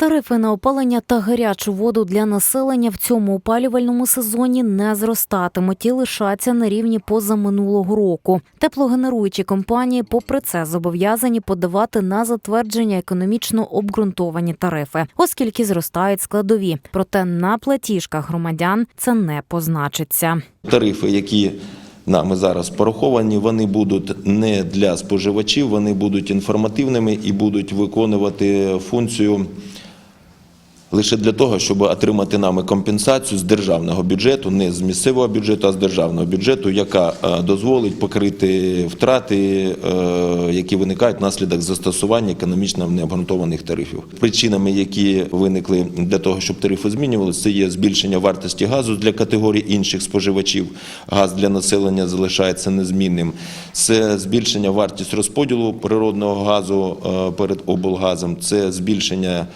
Тарифи на опалення та гарячу воду для населення в цьому опалювальному сезоні не зростатимуть і лишаться на рівні позаминулого року. Теплогенеруючі компанії, попри це, зобов'язані подавати на затвердження економічно обґрунтовані тарифи, оскільки зростають складові. Проте на платіжках громадян це не позначиться. Тарифи, які нами зараз пораховані, вони будуть не для споживачів, вони будуть інформативними і будуть виконувати функцію лише для того, щоб отримати нами компенсацію з державного бюджету, не з місцевого бюджету, а з державного бюджету, яка е, дозволить покрити втрати, е, які виникають внаслідок застосування економічно необґрунтованих тарифів. Причинами, які виникли для того, щоб тарифи змінювалися, це є збільшення вартості газу для категорій інших споживачів. Газ для населення залишається незмінним. Це збільшення вартість розподілу природного газу е, перед облгазом, це збільшення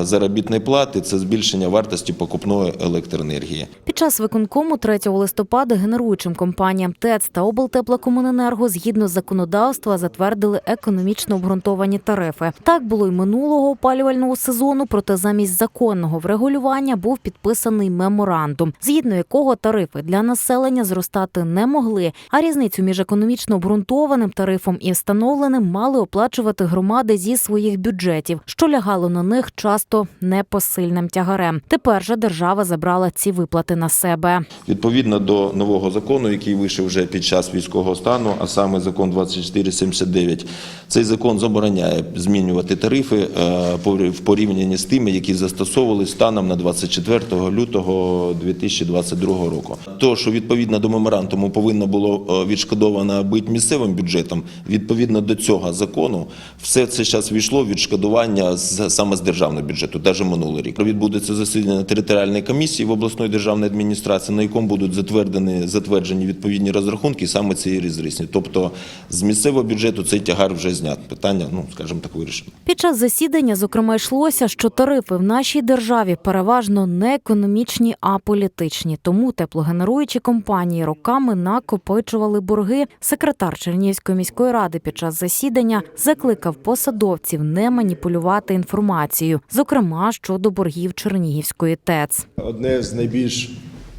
заробітної плати, це збільшення вартості покупної електроенергії. Під час виконкому 3 листопада генеруючим компаніям ТЕЦ та облтеплокомуненерго згідно законодавства затвердили економічно обґрунтовані тарифи. Так було й минулого опалювального сезону. Проте замість законного врегулювання був підписаний меморандум, згідно якого тарифи для населення зростати не могли. А різницю між економічно обґрунтованим тарифом і встановленим мали оплачувати громади зі своїх бюджетів, що лягало на них часто непосильним тягарем. Тепер же держава забрала ці виплати на себе. Відповідно до нового закону, який вийшов вже під час військового стану, а саме закон 2479, цей закон забороняє змінювати тарифи е, в порівнянні з тими, які застосовували станом на 24 лютого 2022 року. То, що відповідно до меморандуму повинно було е, відшкодовано бути місцевим бюджетом, відповідно до цього закону, все це зараз війшло відшкодування саме з державного бюджету, навіть минулий рік. Відбудеться засідання територіальної комісії в обласної державної адміністрації, на якому будуть затверджені, затверджені відповідні розрахунки саме цієї різниці. Тобто з місцевого бюджету цей тягар вже знят. Питання, ну скажімо так, вирішено. Під час засідання, зокрема, йшлося, що тарифи в нашій державі переважно не економічні, а політичні. Тому теплогенеруючі компанії роками накопичували борги. Секретар Чернігівської міської ради під час засідання закликав посадовців не маніпулювати інформацією, зокрема щодо боргів Чернігівської ТЕЦ. Одне з найбільш,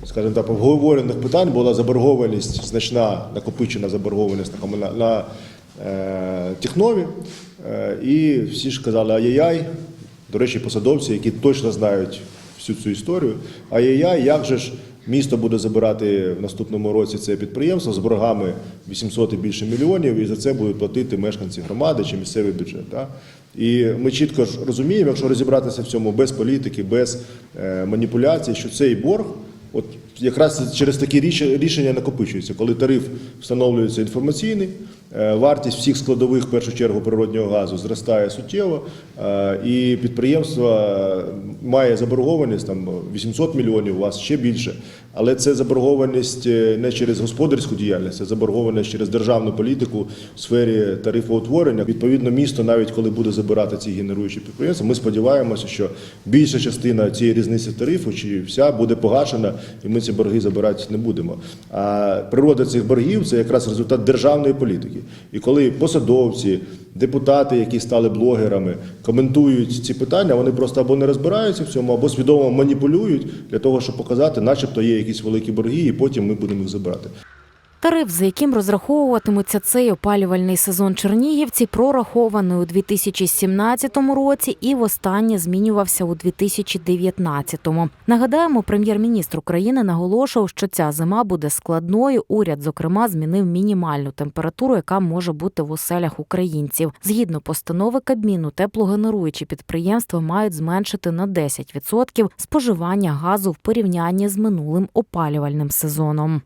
скажімо так, обговорених питань була заборгованість, значна накопичена заборгованість на, комуна- на е, Технові. Е, і всі ж казали ай-яй-яй. До речі, посадовці, які точно знають всю цю історію. Ай-яй-яй, як же ж місто буде забирати в наступному році це підприємство з боргами 800 і більше мільйонів, і за це будуть платити мешканці громади чи місцевий бюджет. Так? І ми чітко ж розуміємо, якщо розібратися в цьому без політики, без е, маніпуляцій, що цей борг, от якраз через такі ріш- рішення накопичується, коли тариф встановлюється інформаційний, вартість всіх складових, в першу чергу, природнього газу зростає суттєво, е, і підприємство е, має заборгованість там 800 мільйонів, у вас ще більше. Але це заборгованість е, не через господарську діяльність, це заборгованість через державну політику в сфері тарифоутворення. Відповідно, місто, навіть коли буде забирати ці генеруючі підприємства, ми сподіваємося, що більша частина цієї різниці тарифу чи вся буде погашена, і ми ці борги забирати не будемо. А природа цих боргів це якраз результат державної політики. І коли посадовці, депутати, які стали блогерами, коментують ці питання, вони просто або не розбираються в цьому, або свідомо маніпулюють для того, щоб показати, начебто є якісь великі борги, і потім ми будемо їх забирати. Тариф, за яким розраховуватимуться цей опалювальний сезон Чернігівці, прорахований у 2017 році і востаннє змінювався у 2019-му. Нагадаємо, прем'єр-міністр України наголошував, що ця зима буде складною. Уряд, зокрема, змінив мінімальну температуру, яка може бути в оселях українців. Згідно постанови Кабміну, теплогенеруючі підприємства мають зменшити на 10% споживання газу в порівнянні з минулим опалювальним сезоном.